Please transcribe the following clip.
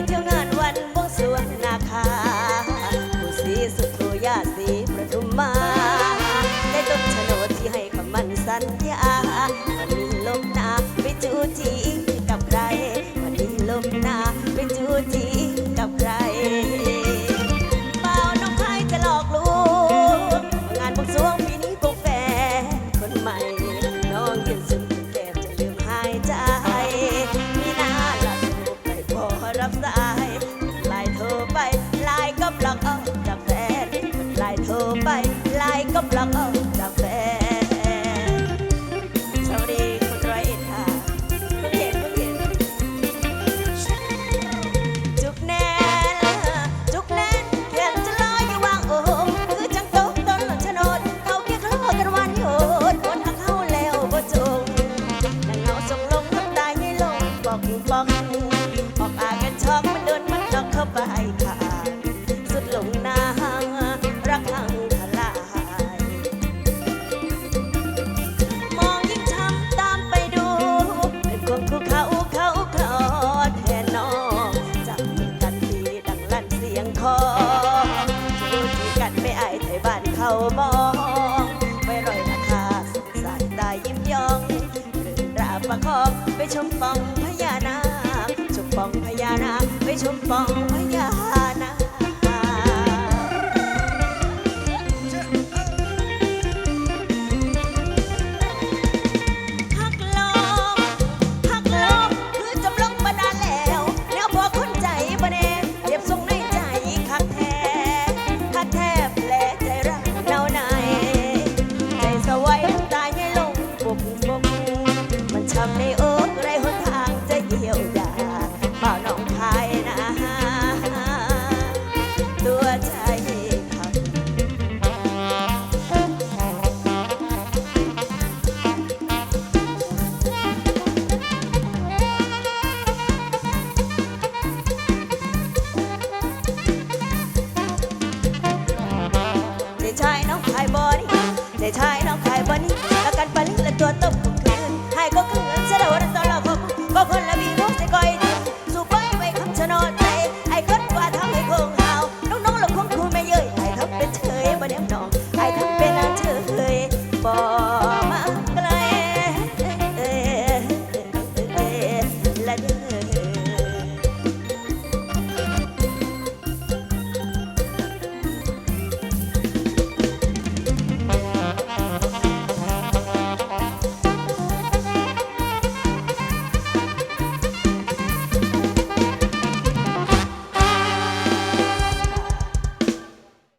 Until next มองยิ่งช้ำตามไปดูเป็วบคู่เขาเขาเขาแทนน้องจับมือกันดีดังลั่นเสียงคอจูจีกันไม่อายไทยบ้านเขามองไว้รอยราคาสงสตายิ้มยองเกินราประคองไปชมปองพญานาชมปองพญานาคไปชมปองพญา ในอกไรหนทางจะเยียวยาเป่าน้องคายนะตัวใจพักเด็กชายน้องขายบอนี่เด็กชายน้องขายบอนี่แล้วกันปลาลิและตัวตบกู